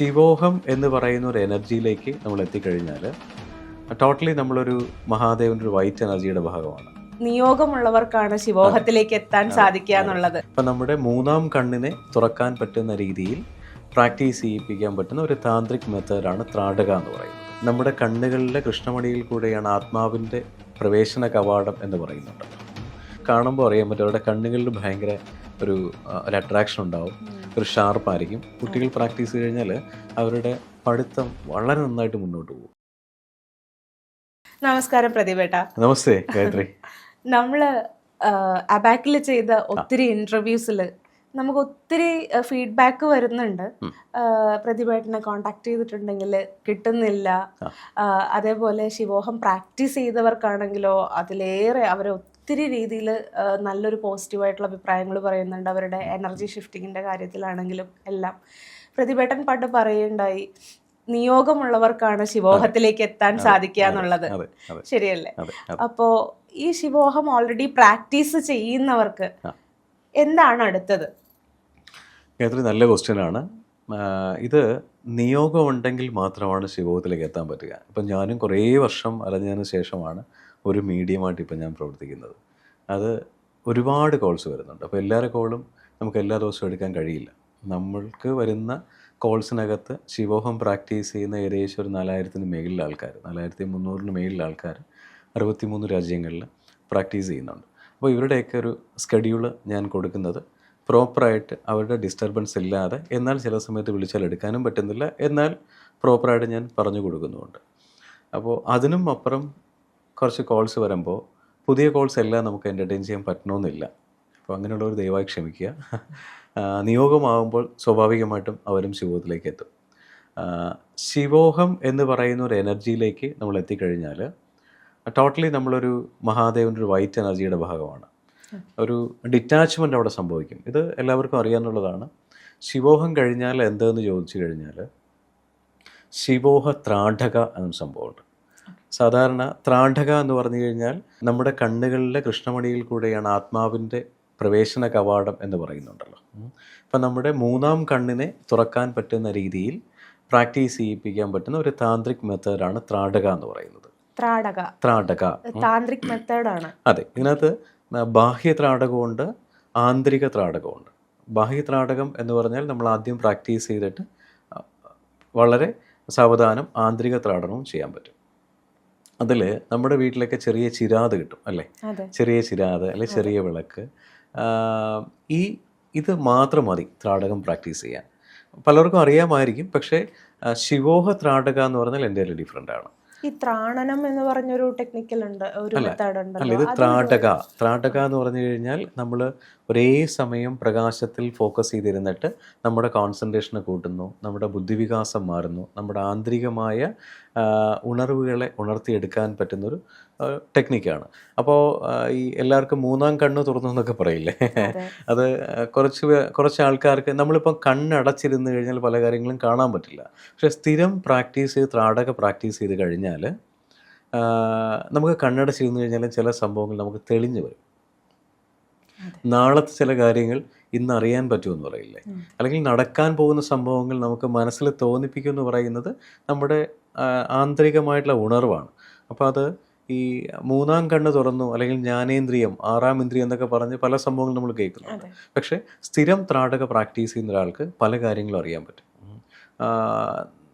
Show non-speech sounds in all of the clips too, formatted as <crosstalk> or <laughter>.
ശിവോഹം എന്ന് പറയുന്ന ഒരു എനർജിയിലേക്ക് നമ്മൾ എത്തിക്കഴിഞ്ഞാൽ ടോട്ടലി നമ്മളൊരു മഹാദേവന്റെ ഒരു വൈറ്റ് എനർജിയുടെ ഭാഗമാണ്. നിയോഗമുള്ളവർക്കാണ് ശിവോഹത്തിലേക്ക് എത്താൻ സാധിക്കുക എന്നുള്ളത്. ഇപ്പം നമ്മുടെ മൂന്നാം കണ്ണിനെ തുറക്കാൻ പറ്റുന്ന രീതിയിൽ പ്രാക്ടീസ് ചെയ്യിപ്പിക്കാൻ പറ്റുന്ന ഒരു താന്ത്രിക് മെത്തേഡാണ് ത്രാടക എന്ന് പറയുന്നത്. നമ്മുടെ കണ്ണുകളിലെ കൃഷ്ണമണിയിൽ കൂടെയാണ് ആത്മാവിന്റെ പ്രവേശന കവാടം എന്ന് പറയുന്നുണ്ട്. കാണുമ്പോൾ അറിയാൻ പറ്റും അവരുടെ കണ്ണുകളിൽ ഭയങ്കര ഒരു ഒരു അട്രാക്ഷൻ ഉണ്ടാവും. ഒരു ഷാർപ്പായിരിക്കും കുട്ടികൾ പ്രാക്ടീസ് ചെയ്ത് കഴിഞ്ഞാൽ അവരുടെ പഠിത്തം വളരെ നന്നായിട്ട് മുന്നോട്ട് പോകും. നമസ്കാരം പ്രതിഭേട്ട നമസ്തേ <laughs> ഗായത്രി. നമ്മൾ അബാക്കിൽ ചെയ്ത ഒത്തിരി ഇന്റർവ്യൂസിൽ നമുക്ക് ഒത്തിരി ഫീഡ്ബാക്ക് വരുന്നുണ്ട്. പ്രതിഭേട്ടനെ കോണ്ടാക്ട് ചെയ്തിട്ടുണ്ടെങ്കിൽ കിട്ടുന്നില്ല. അതേപോലെ ശിവോഹം പ്രാക്ടീസ് ചെയ്തവർക്കാണെങ്കിലോ അതിലേറെ അവർ ഒത്തിരി രീതിയിൽ നല്ലൊരു പോസിറ്റീവായിട്ടുള്ള അഭിപ്രായങ്ങൾ പറയുന്നുണ്ട്. അവരുടെ എനർജി ഷിഫ്റ്റിങ്ങിന്റെ കാര്യത്തിലാണെങ്കിലും എല്ലാം. പ്രതിഭേട്ടൻ പണ്ട് പറയുണ്ടായി നിയോഗമുള്ളവർക്കാണ് ശിവോഹത്തിലേക്ക് എത്താൻ സാധിക്കുക എന്നുള്ളത്. ശരിയല്ലേ? അപ്പോ ഈ ശിവോഹം ഓൾറെഡി പ്രാക്ടീസ് ചെയ്യുന്നവർക്ക് എന്താണ് അടുത്തത്? കേത്ര നല്ല ക്വസ്റ്റ്യൻ ആണ്. ഇത് നിയോഗമുണ്ടെങ്കിൽ മാത്രമാണ് ശിവോഹത്തിലേക്ക് എത്താൻ പറ്റുക. ഇപ്പം ഞാനും കുറേ വർഷം അലഞ്ഞതിന് ശേഷമാണ് ഒരു മീഡിയമായിട്ട് ഇപ്പം ഞാൻ പ്രവർത്തിക്കുന്നത്. അത് ഒരുപാട് കോൾസ് വരുന്നുണ്ട്. അപ്പോൾ എല്ലാവരുടെ കോളും നമുക്ക് എല്ലാ ദിവസവും എടുക്കാൻ കഴിയില്ല. നമ്മൾക്ക് വരുന്ന കോൾസിനകത്ത് ശിവോഹം പ്രാക്ടീസ് ചെയ്യുന്ന ഏകദേശം ഒരു നാലായിരത്തിന് മേളിലെ ആൾക്കാർ നാലായിരത്തി മുന്നൂറിന് മേളിലെ ആൾക്കാർ അറുപത്തിമൂന്ന് രാജ്യങ്ങളിൽ പ്രാക്ടീസ് ചെയ്യുന്നുണ്ട്. അപ്പോൾ ഇവരുടെയൊക്കെ ഒരു സ്കെഡ്യൂൾ ഞാൻ കൊടുക്കുന്നത് പ്രോപ്പറായിട്ട് അവരുടെ ഡിസ്റ്റർബൻസ് ഇല്ലാതെ എന്നാൽ ചില സമയത്ത് വിളിച്ചാൽ എടുക്കാനും പറ്റുന്നില്ല. എന്നാൽ പ്രോപ്പറായിട്ട് ഞാൻ പറഞ്ഞു കൊടുക്കുന്നുമുണ്ട്. അപ്പോൾ അതിനും അപ്പുറം കുറച്ച് കോൾസ് വരുമ്പോൾ പുതിയ കോൾസ് എല്ലാം നമുക്ക് എന്റർടൈൻ ചെയ്യാൻ പറ്റണമെന്നില്ല അപ്പോൾ അങ്ങനെയുള്ളവർ ദയവായി ക്ഷമിക്കുക. നിയോഗമാകുമ്പോൾ സ്വാഭാവികമായിട്ടും അവരും ശിവോഹത്തിലേക്ക് എത്തും ശിവോഹം എന്ന് പറയുന്ന ഒരു എനർജിയിലേക്ക് നമ്മൾ എത്തിക്കഴിഞ്ഞാൽ ടോട്ടലി നമ്മളൊരു മഹാദേവന്റെ ഒരു വൈറ്റ് എനർജിയുടെ ഭാഗമാണ്. ഒരു ഡിറ്റാച്ച്മെന്റ് അവിടെ സംഭവിക്കും. ഇത് എല്ലാവർക്കും അറിയാമെന്നുള്ളതാണ് ശിവോഹം കഴിഞ്ഞാൽ എന്തെന്ന് ചോദിച്ചു കഴിഞ്ഞാൽ ശിവോഹ ത്രാഠക എന്ന സംഭവമുണ്ട്. സാധാരണ ത്രാണ്ഡക എന്ന് പറഞ്ഞു കഴിഞ്ഞാൽ നമ്മുടെ കണ്ണുകളിലെ കൃഷ്ണമണിയിൽ കൂടെയാണ് ആത്മാവിന്റെ പ്രവേശന കവാടം എന്ന് പറയുന്നുണ്ടല്ലോ. അപ്പം നമ്മുടെ മൂന്നാം കണ്ണിനെ തുറക്കാൻ പറ്റുന്ന രീതിയിൽ പ്രാക്ടീസ് ചെയ്യിപ്പിക്കാൻ പറ്റുന്ന ഒരു താന്ത്രിക് മെത്തേഡാണ് ത്രാടക എന്ന് പറയുന്നത്. ത്രാടക. ത്രാടക താന്ത്രിക് മെത്തേഡാണ് അതെ ഇതിനകത്ത് ബാഹ്യ ത്രാടകമുണ്ട് ആന്തരിക ത്രാടകമുണ്ട്. ബാഹ്യ ത്രാടകം എന്ന് പറഞ്ഞാൽ നമ്മൾ ആദ്യം പ്രാക്ടീസ് ചെയ്തിട്ട് വളരെ സാവധാനം ആന്തരിക ത്രാടനവും ചെയ്യാൻ പറ്റും. അതിൽ നമ്മുടെ വീട്ടിലൊക്കെ ചെറിയ ചിരാത് കിട്ടും അല്ലേ? ചെറിയ ചിരാത് അല്ലെ ചെറിയ വിളക്ക്. ഈ ഇത് മാത്രം മതി ത്രാടകം പ്രാക്ടീസ് ചെയ്യാൻ. പലർക്കും അറിയാമായിരിക്കും പക്ഷേ ശിവോഹ ത്രാടക എന്ന് പറഞ്ഞാൽ എന്റെ ഡിഫറെന്റ് ആണ്. ഈ ത്രാണനം എന്ന് പറഞ്ഞൊരു ടെക്നിക്കൽ ഉണ്ട് ഒരു അല്ല. മെത്തേഡ് അല്ല ഇത് ത്രാടക ത്രാടക എന്ന് പറഞ്ഞു കഴിഞ്ഞാൽ നമ്മൾ ഒരേ സമയം പ്രകാശത്തിൽ ഫോക്കസ് ചെയ്തിരുന്നിട്ട് നമ്മുടെ കോൺസെൻട്രേഷനെ കൂട്ടുന്നു നമ്മുടെ ബുദ്ധിവികാസം മാറുന്നു നമ്മുടെ ആന്തരികമായ ഉണർവുകളെ ഉണർത്തിയെടുക്കാൻ പറ്റുന്നൊരു ടെക്നിക്കാണ്. അപ്പോൾ ഈ എല്ലാവർക്കും മൂന്നാം കണ്ണ് തുറന്നു എന്നൊക്കെ പറയില്ലേ? <laughs> അത്. കുറച്ച് കുറച്ച് ആൾക്കാർക്ക് നമ്മളിപ്പം കണ്ണടച്ചിരുന്ന് കഴിഞ്ഞാൽ പല കാര്യങ്ങളും കാണാൻ പറ്റില്ല. പക്ഷെ സ്ഥിരം പ്രാക്ടീസ് ചെയ്ത് ത്രാടക പ്രാക്ടീസ് ചെയ്ത് കഴിഞ്ഞാൽ നമുക്ക് കണ്ണടച്ചിരുന്ന് കഴിഞ്ഞാൽ ചില സംഭവങ്ങൾ നമുക്ക് തെളിഞ്ഞു വരും. നാളത്തെ ചില കാര്യങ്ങൾ ഇന്ന് അറിയാൻ പറ്റുമെന്ന് പറയില്ലേ. അല്ലെങ്കിൽ നടക്കാൻ പോകുന്ന സംഭവങ്ങൾ നമുക്ക് മനസ്സിൽ തോന്നിപ്പിക്കുമെന്ന് പറയുന്നത് നമ്മുടെ ആന്തരികമായിട്ടുള്ള ഉണർവാണ്. അപ്പോൾ അത് ഈ മൂന്നാം കണ്ണ് തുറന്നു അല്ലെങ്കിൽ ജ്ഞാനേന്ദ്രിയം ആറാം ഇന്ദ്രിയം എന്നൊക്കെ പറഞ്ഞ് പല സംഭവങ്ങളും നമ്മൾ കേൾക്കുന്നുണ്ട്. പക്ഷെ സ്ഥിരം ത്രാടക പ്രാക്ടീസ് ചെയ്യുന്ന ഒരാൾക്ക് പല കാര്യങ്ങളും അറിയാൻ പറ്റും.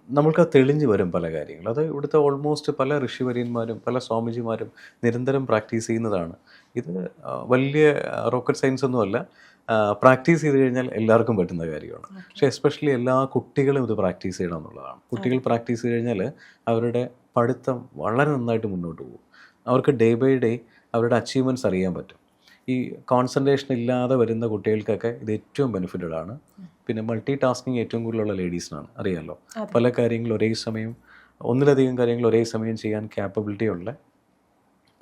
നമ്മൾക്ക് തെളിഞ്ഞു വരും പല കാര്യങ്ങളും അത് ഇവിടുത്തെ ഓൾമോസ്റ്റ് പല ഋഷിവര്യന്മാരും പല സ്വാമിജിമാരും നിരന്തരം പ്രാക്ടീസ് ചെയ്യുന്നതാണ്. ഇത് വലിയ റോക്കറ്റ് സയൻസ് ഒന്നുമല്ല പ്രാക്ടീസ് ചെയ്ത് കഴിഞ്ഞാൽ എല്ലാവർക്കും പറ്റുന്ന കാര്യമാണ്. പക്ഷേ എസ്പെഷ്യലി എല്ലാ കുട്ടികളും ഇത് പ്രാക്ടീസ് ചെയ്യണം എന്നുള്ളതാണ്. കുട്ടികൾ പ്രാക്ടീസ് ചെയ്ത് കഴിഞ്ഞാൽ അവരുടെ പഠിത്തം വളരെ നന്നായിട്ട് മുന്നോട്ട് പോകും. അവർക്ക് ഡേ ബൈ ഡേ അവരുടെ അച്ചീവ്മെന്റ്സ് അറിയാൻ പറ്റും. ഈ കോൺസെൻട്രേഷൻ ഇല്ലാതെ വരുന്ന കുട്ടികൾക്കൊക്കെ ഇത് ഏറ്റവും ബെനിഫിറ്റഡ് ആണ്. പിന്നെ മൾട്ടി ടാസ്കിങ് ഏറ്റവും കൂടുതലുള്ള ലേഡീസിനാണ് അറിയാമല്ലോ. പല കാര്യങ്ങളും ഒരേ സമയം ഒന്നിലധികം കാര്യങ്ങൾ ഒരേ സമയം ചെയ്യാൻ ക്യാപ്പബിലിറ്റി ഉള്ള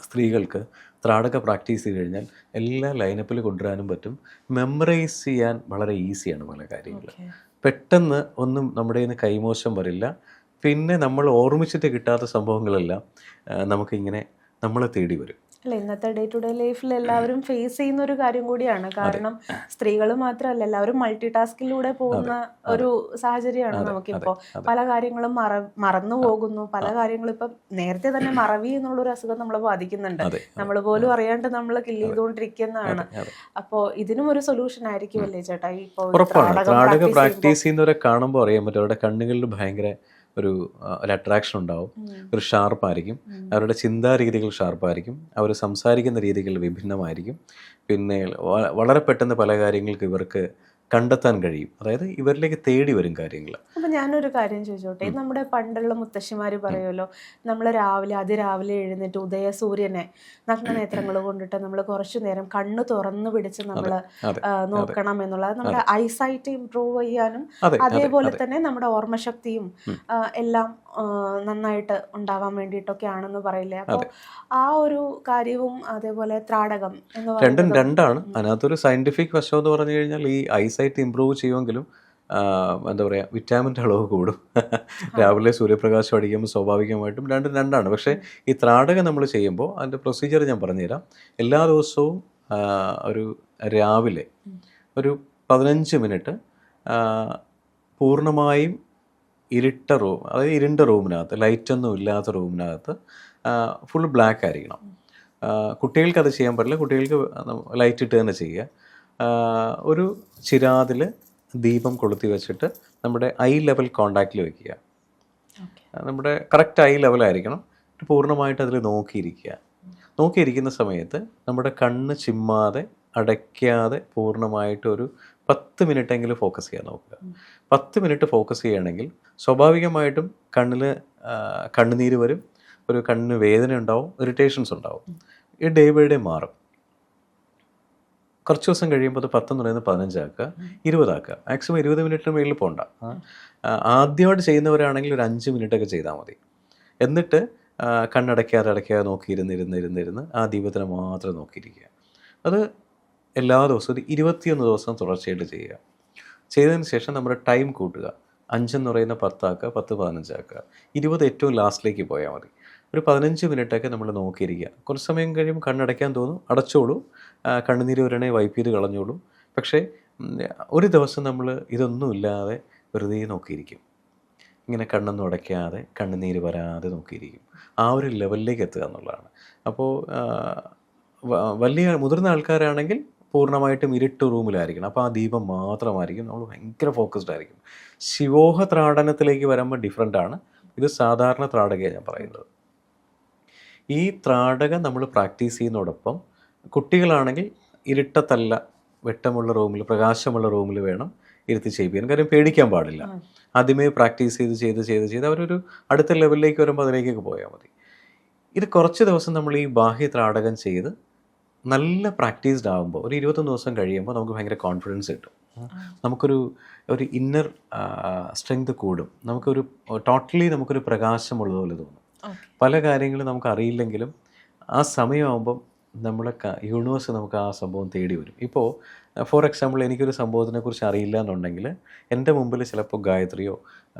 സ്ത്രീകൾക്ക് ത്രാടൊക്കെ പ്രാക്ടീസ് ചെയ്ത് കഴിഞ്ഞാൽ എല്ലാ ലൈനപ്പിൽ കൊണ്ടുവരാനും പറ്റും. മെമ്മറൈസ് ചെയ്യാൻ വളരെ ഈസിയാണ് പല കാര്യങ്ങൾ പെട്ടെന്ന് ഒന്നും നമ്മുടെ കയ്യിൽ നിന്ന് കൈമോശം വരില്ല. പിന്നെ നമ്മൾ ഓർമ്മിച്ചിട്ട് കിട്ടാത്ത സംഭവങ്ങളെല്ലാം നമുക്കിങ്ങനെ നമ്മളെ തേടി വരും. അല്ല ഇന്നത്തെ ഡേ ടു ഡേ ലൈഫിൽ എല്ലാവരും ഫേസ് ചെയ്യുന്ന ഒരു കാര്യം കൂടിയാണ്. കാരണം സ്ത്രീകൾ മാത്രമല്ല എല്ലാവരും മൾട്ടി ടാസ്കിലൂടെ പോകുന്ന ഒരു സാഹചര്യമാണ് നമുക്കിപ്പോ. പല കാര്യങ്ങളും മറ മറന്നു പോകുന്നു. പല കാര്യങ്ങളും ഇപ്പം നേരത്തെ തന്നെ മറവി എന്നുള്ളൊരു അസുഖം നമ്മളെ ബാധിക്കുന്നുണ്ട്. നമ്മൾ പോലും അറിയാണ്ട് നമ്മൾ കില്ല് ചെയ്തുകൊണ്ടിരിക്കുന്നതാണ്. അപ്പോൾ അപ്പോ ഇതിനും ഒരു സൊല്യൂഷൻ ആയിരിക്കും അല്ലേ ചേട്ടാ? ഈ ഇപ്പോ ഉറപ്പാണ്. ത്രാടകം ത്രാടക practice പ്രാക്ടീസ് ചെയ്യുന്നവരെ കാണുമ്പോൾ അറിയാൻ പറ്റും. അവരുടെ കണ്ണുകളിൽ ഭയങ്കര ഒരു ഒരു അട്രാക്ഷൻ ഉണ്ടാവും. ഒരു ഷാർപ്പായിരിക്കും. അവരുടെ ചിന്താ രീതികൾ ഷാർപ്പായിരിക്കും. അവർ സംസാരിക്കുന്ന രീതികൾ വിഭിന്നമായിരിക്കും. പിന്നെ വളരെ പെട്ടെന്ന് പല കാര്യങ്ങൾക്ക് ഇവർക്ക് കണ്ടെത്താൻ കഴിയും. അതായത് ഇവരിലേക്ക് തേടി വരും കാര്യങ്ങൾ. അപ്പൊ ഞാനൊരു കാര്യം ചോദിച്ചോട്ടെ? നമ്മുടെ പണ്ടുള്ള മുത്തശ്ശിമാർ പറയുമല്ലോ നമ്മൾ രാവിലെ അതിരാവിലെ എഴുന്നേറ്റ് ഉദയ സൂര്യനെ നഗ്നനേത്രങ്ങൾ കൊണ്ടിട്ട് നമ്മൾ കുറച്ചു നേരം കണ്ണ് തുറന്നു പിടിച്ച് നമ്മൾ നോക്കണം എന്നുള്ളത് നമ്മുടെ ഐസൈറ്റ് ഇംപ്രൂവ് ചെയ്യാനും അതെ അതെ അതേപോലെ തന്നെ നമ്മുടെ ഓർമ്മശക്തിയും എല്ലാം നന്നായിട്ട് ഉണ്ടാവാൻ വേണ്ടിയിട്ടൊക്കെ ആണെന്ന് പറയില്ലേ അപ്പോൾ ആ ഒരു കാര്യവും അതേപോലെ ത്രാടകം എന്ന് രണ്ടും രണ്ടാണ്. അതിനകത്തൊരു സയന്റിഫിക് വശം എന്ന് പറഞ്ഞു കഴിഞ്ഞാൽ ഈ ഐസൈറ്റ് ഇമ്പ്രൂവ് ചെയ്യുമെങ്കിലും എന്താ പറയുക വിറ്റാമിന്റെ അളവ് കൂടും. രാവിലെ സൂര്യപ്രകാശം അടിക്കുമ്പോൾ സ്വാഭാവികമായിട്ടും രണ്ടും രണ്ടാണ്. പക്ഷേ ഈ ത്രാടകം നമ്മൾ ചെയ്യുമ്പോൾ അതിന്റെ പ്രൊസീജിയർ ഞാൻ പറഞ്ഞുതരാം. എല്ലാ ദിവസവും ഒരു രാവിലെ ഒരു പതിനഞ്ച് മിനിറ്റ് പൂർണമായും ഇരുട്ട റൂം അതായത് ഇരുണ്ട റൂമിനകത്ത് ലൈറ്റൊന്നും ഇല്ലാത്ത റൂമിനകത്ത് ഫുൾ ബ്ലാക്ക് ആയിരിക്കണം. കുട്ടികൾക്ക് അത് ചെയ്യാൻ പറ്റില്ല. കുട്ടികൾക്ക് ലൈറ്റ് ഇട്ട് തന്നെ ചെയ്യുക. ഒരു ചിരാതിൽ ദീപം കൊളുത്തി വെച്ചിട്ട് നമ്മുടെ ഐ ലെവൽ കോണ്ടാക്റ്റിൽ വെക്കുക. നമ്മുടെ കറക്റ്റ് ഐ ലെവലായിരിക്കണം ആയിരിക്കണം. പൂർണമായിട്ട് അതിൽ നോക്കിയിരിക്കുക. നോക്കിയിരിക്കുന്ന സമയത്ത് നമ്മുടെ കണ്ണ് ചിമ്മാതെ അടയ്ക്കാതെ പൂർണമായിട്ടൊരു പത്ത് മിനിറ്റെങ്കിലും ഫോക്കസ് ചെയ്യാൻ നോക്കുക. പത്ത് മിനിറ്റ് ഫോക്കസ് ചെയ്യുകയാണെങ്കിൽ സ്വാഭാവികമായിട്ടും കണ്ണിൽ കണ്ണുനീര് വരും. ഒരു കണ്ണിന് വേദന ഉണ്ടാവും ഇറിറ്റേഷൻസ് ഉണ്ടാവും. ഈ ഡേ ബൈ ഡേ മാറും. കുറച്ച് ദിവസം കഴിയുമ്പോൾ അത് പത്തെന്ന് പറയുന്നത് പതിനഞ്ചാക്കുക. ഇരുപതാക്കുക. മാക്സിമം ഇരുപത് മിനിറ്റിന് മേളിൽ പോകണ്ട ആദ്യമായിട്ട് ചെയ്യുന്നവരാണെങ്കിൽ ഒരു അഞ്ച് മിനിറ്റ് ഒക്കെ ചെയ്താൽ മതി. എന്നിട്ട് കണ്ണടയ്ക്കാതെ അടയ്ക്കാതെ നോക്കിയിരുന്ന് ഇരുന്ന് ഇരുന്ന് ഇരുന്ന് ആ ദീപത്തിനെ മാത്രം നോക്കിയിരിക്കുക. അത് എല്ലാ ദിവസവും ഒരു ഇരുപത്തിയൊന്ന് ദിവസം തുടർച്ചയായിട്ട് ചെയ്യുക. ചെയ്തതിന് ശേഷം നമ്മുടെ ടൈം കൂട്ടുക. അഞ്ചെന്ന് പറയുന്ന പത്താക്കുക പത്ത് പതിനഞ്ചാക്കുക. ഇരുപത് ഏറ്റവും ലാസ്റ്റിലേക്ക് പോയാൽ മതി. ഒരു പതിനഞ്ച് മിനിറ്റൊക്കെ നമ്മൾ നോക്കിയിരിക്കുക. കുറച്ച് സമയം കഴിയും കണ്ണടയ്ക്കാൻ തോന്നും. അടച്ചോളൂ. കണ്ണുനീര് വരണേ വൈപ്പ് ചെയ്ത് കളഞ്ഞോളൂ. പക്ഷേ ഒരു ദിവസം നമ്മൾ ഇതൊന്നുമില്ലാതെ വെറുതെ നോക്കിയിരിക്കും. ഇങ്ങനെ കണ്ണൊന്നും അടയ്ക്കാതെ കണ്ണുനീര് വരാതെ നോക്കിയിരിക്കും. ആ ഒരു ലെവലിലേക്ക് എത്തുക എന്നുള്ളതാണ്. അപ്പോൾ വലിയ മുതിർന്ന ആൾക്കാരാണെങ്കിൽ പൂർണമായിട്ടും ഇരുട്ട് റൂമിലായിരിക്കണം. അപ്പോൾ ആ ദീപം മാത്രമായിരിക്കും. നമ്മൾ ഭയങ്കര ഫോക്കസ്ഡ് ആയിരിക്കും. ശിവോഹ ത്രാടനത്തിലേക്ക് വരുമ്പോൾ ഡിഫറെന്റ് ആണ്. ഇത് സാധാരണ ത്രാടകയാണ് ഞാൻ പറയുന്നത്. ഈ ത്രാടകം നമ്മൾ പ്രാക്ടീസ് ചെയ്യുന്നതോടൊപ്പം കുട്ടികളാണെങ്കിൽ ഇരുട്ടത്തല്ല വെട്ടമുള്ള റൂമിൽ പ്രകാശമുള്ള റൂമിൽ വേണം ഇരുത്തി ചെയ്യിപ്പിക്കാൻ. കാര്യം പേടിക്കാൻ പാടില്ല. ആദ്യമേ പ്രാക്ടീസ് ചെയ്ത് ചെയ്ത് ചെയ്ത് ചെയ്ത് അവരൊരു അടുത്ത ലെവലിലേക്ക് വരുമ്പോൾ അതിലേക്കൊക്കെ പോയാൽ മതി. ഇത് കുറച്ച് ദിവസം നമ്മൾ ഈ ബാഹ്യ ത്രാടകം ചെയ്ത് നല്ല പ്രാക്ടീസ്ഡ് ആകുമ്പോൾ ഒരു ഇരുപത്തൊന്ന് ദിവസം കഴിയുമ്പോൾ നമുക്ക് ഭയങ്കര കോൺഫിഡൻസ് കിട്ടും. നമുക്കൊരു ഒരു ഇന്നർ സ്ട്രെങ്ത് കൂടും. നമുക്കൊരു ടോട്ടലി നമുക്കൊരു പ്രകാശമുള്ളതുപോലെ തോന്നും. പല കാര്യങ്ങളും നമുക്ക് അറിയില്ലെങ്കിലും ആ സമയമാകുമ്പം നമ്മളെ യൂണിവേഴ്സ് നമുക്ക് ആ സംഭവം തേടി വരും. ഇപ്പോൾ ഫോർ എക്സാമ്പിൾ എനിക്കൊരു സംഭവത്തിനെ കുറിച്ച് അറിയില്ല എന്നുണ്ടെങ്കിൽ എന്റെ മുമ്പിൽ ചിലപ്പോൾ ഗായത്രിയോ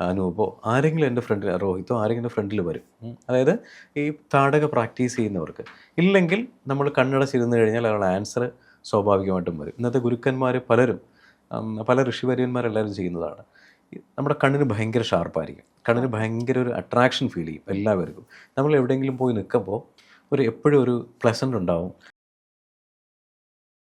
അനൂപോ ആരെങ്കിലും എന്റെ ഫ്രണ്ടിൽ രോഹിത്തോ ആരെങ്കിലും ഫ്രണ്ടിൽ വരും. അതായത് ഈ താടക പ്രാക്ടീസ് ചെയ്യുന്നവർക്ക്. ഇല്ലെങ്കിൽ നമ്മൾ കണ്ണടച്ചിരുന്ന് കഴിഞ്ഞാൽ അയാളുടെ ആൻസർ സ്വാഭാവികമായിട്ടും വരും. ഇന്നത്തെ ഗുരുക്കന്മാർ പലരും പല ഋഷിവര്യന്മാരെല്ലാവരും ചെയ്യുന്നതാണ്. നമ്മുടെ കണ്ണിന് ഭയങ്കര ഷാർപ്പായിരിക്കും കണ്ണിന് ഭയങ്കര ഒരു അട്രാക്ഷൻ ഫീൽ ചെയ്യും എല്ലാവർക്കും. നമ്മൾ എവിടെയെങ്കിലും പോയി നിൽക്കുമ്പോൾ ഒരു എപ്പോഴും ഒരു പ്ലസന്റ് ഉണ്ടാവും.